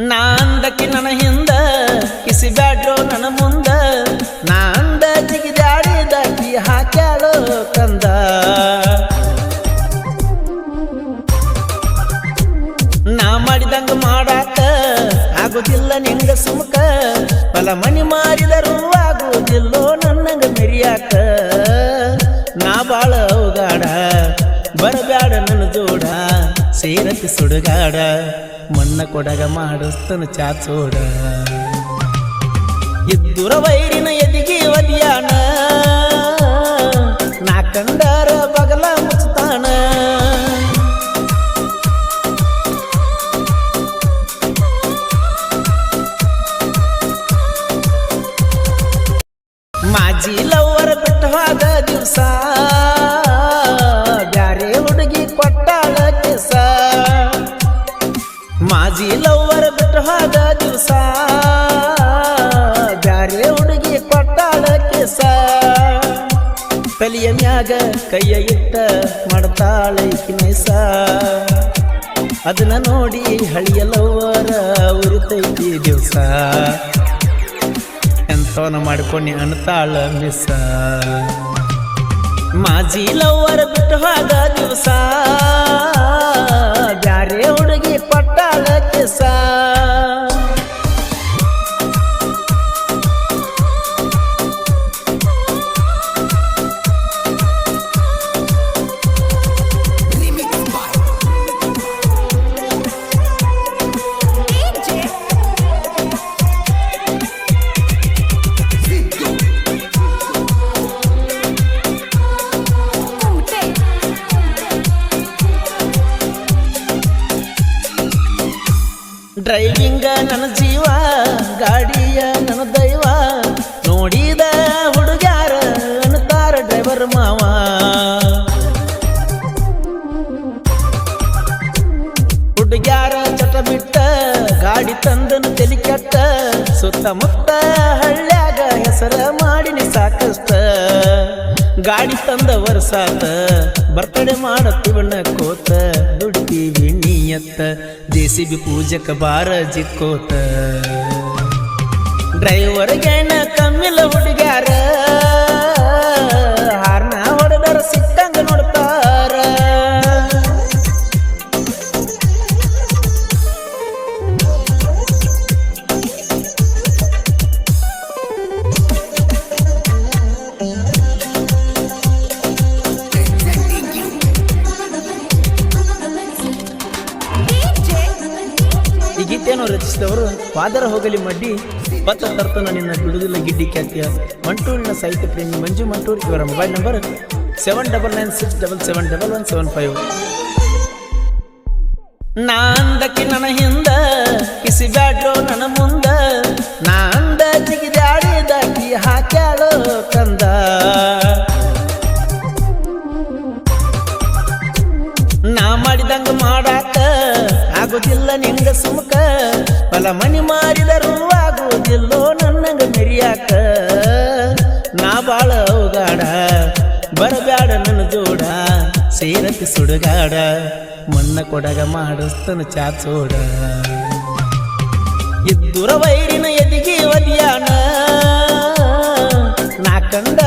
ನಾಂದಕ್ಕೆ ನನ್ನ ಹಿಂದ, ಕಿಸಿ ಬ್ಯಾಡ್ರೋ ನನ್ನ ಮುಂದ. ನಾಂದ ಜಿಗಿದಾಡಿ ದಾಟಿ ಹಾಕ್ಯಾಳೋ ಕಂದ. ನಾ ಮಾಡಿದಂಗ ಮಾಡಾಕ ಆಗುದಿಲ್ಲ ನಿಂಗ ಸುಮಕ. ಬಲ ಮನಿ ಮಾರಿದರೂ ಆಗುದಿಲ್ಲೋ ನನ್ನಂಗ ಮೆರಿಯಾಕ. ನಾ ಬಾಳ ಅವಗಾಡ ಬರಬ್ಯಾಡ ನನ್ನ ಜೋಡ, ಸೇರತಿ ಸುಡುಗಾಡ. ಮಣ್ಣ ಕೊಡಗ ಮಾಡಿಸ್ತನ ಚಾಚೋಡ ಇದ್ದುರ ವೈರಿನ ಎದಿಗೆ ಒಲಿಯಾಣ ನಾ ಕಂಡಾರ ಬಗಲ ಮುಚ್ಚುತ್ತಾಣ ಮಾಜಿ ಲವ್ವರ ಬಿಟ್ಟು ಹೋದ ದಿವಸ. ದಿವಸ ಬ್ಯಾರೆ ಹುಡುಗಿ ಕೊಟ್ಟಾಳ ಕೆಸ. ತಲಿಯ ಮ್ಯಾಗ ಕೈಯ ಇಟ್ಟ ಮಾಡ್ತಾಳೆ ನೈಸ ಅದನ್ನ ನೋಡಿ ಹಳಿಯ ಲವ್ವರ ಉರಿತೈತಿ ದಿವಸ. ಎಂಥವನ ಮಾಡ್ಕೊಂಡು ಅನ್ತಾಳ ಮಿಸ. ಮಾಜಿ ಲವ್ವರ ಬಿಟ್ಟು ಡ್ರೈವಿಂಗ ನನ್ನ ಜೀವ, ಗಾಡಿಯ ನನ್ನ ದೈವ. ನೋಡಿದ ಹುಡುಗ್ಯಾರ ಅನ್ನತಾರ ಡ್ರೈವರ್ ಮಾವ. ಹುಡುಗ್ಯಾರ ಚಟ ಬಿಟ್ಟ, ಗಾಡಿ ತಂದನು ತೆಲಿ ಕೆಟ್ಟ. ಸುತ್ತಮುತ್ತ ಹಳ್ಳ್ಯಾಗ ಹೆಸರ ಮಾಡಿನಿ ಸಾಕಷ್ಟ. ಗಾಡಿ ತಂದ ವರ್ಷಾತ ಬರ್ತಡೆ ಮಾಡತ್ತೀವಣ್ಣ ಕೋತ. ದುಡ್ತೀವಿ ನೀಯತ್ತ ಬಿ ಪೂಜಕ ಬಾರ ಜಿಕ್ಕೋತ ಡ್ರೈವರ್ಗೇನ ಕಮ್ಮಿಲ್ಲ ಗೀತೆಯನ್ನು ರಚಿಸಿದವರು ಪಾದರ ಹೋಗಲಿ ಮಡ್ಡಿ ಪತ್ತ ತರ್ತನ ನಿನ್ನ ಬಿಡುದಿಲ್ಲ ಗಿಡ್ಡಿ ಖ್ಯಾತಿಯ ಮಂಟೂರಿನ ಸಾಹಿತ್ಯ ಪ್ರೇಮಿ ಮಂಜು ಮಂಟೂರ್ ಇವರ mobile number seven double nine six double seven double one seven five ನಾಂದಕ್ಕೆ ನನ್ನ ಹಿಂದ ಕಿಸಿ ಬ್ಯಾಡ್ರೋ ನನ್ನ ಮುಂದ ನಾಂದ ಜಿಗಿದಾಡಿ ದಾಟಿ ಹಾಕ್ಯಾಳೋ ಕಂದ ಆಗುದಿಲ್ಲ ನಿಂಗ ಸುಮಕ ಬಲ ಮನಿ ಮಾರಿದರೂ ಆಗುವುದಿಲ್ಲೋ ನನ್ನಂಗ ಮೆರಿಯಾಕ. ನಾ ಬಾಳ ಹೋಗಾಡ ಬರಬ್ಯಾಡ ನನ್ನ ಜೋಡ. ಸೇರತಿ ಸುಡುಗಾಡ, ಮಣ್ಣ ಕೊಡಗ ಮಾಡಿಸ್ತನ ಚಾಚೋಡ ಇದ್ದುರ ವೈರಿನ ಎದಿಗೆ ಒದಿಯಾಣ ನಾ ಕಂಡ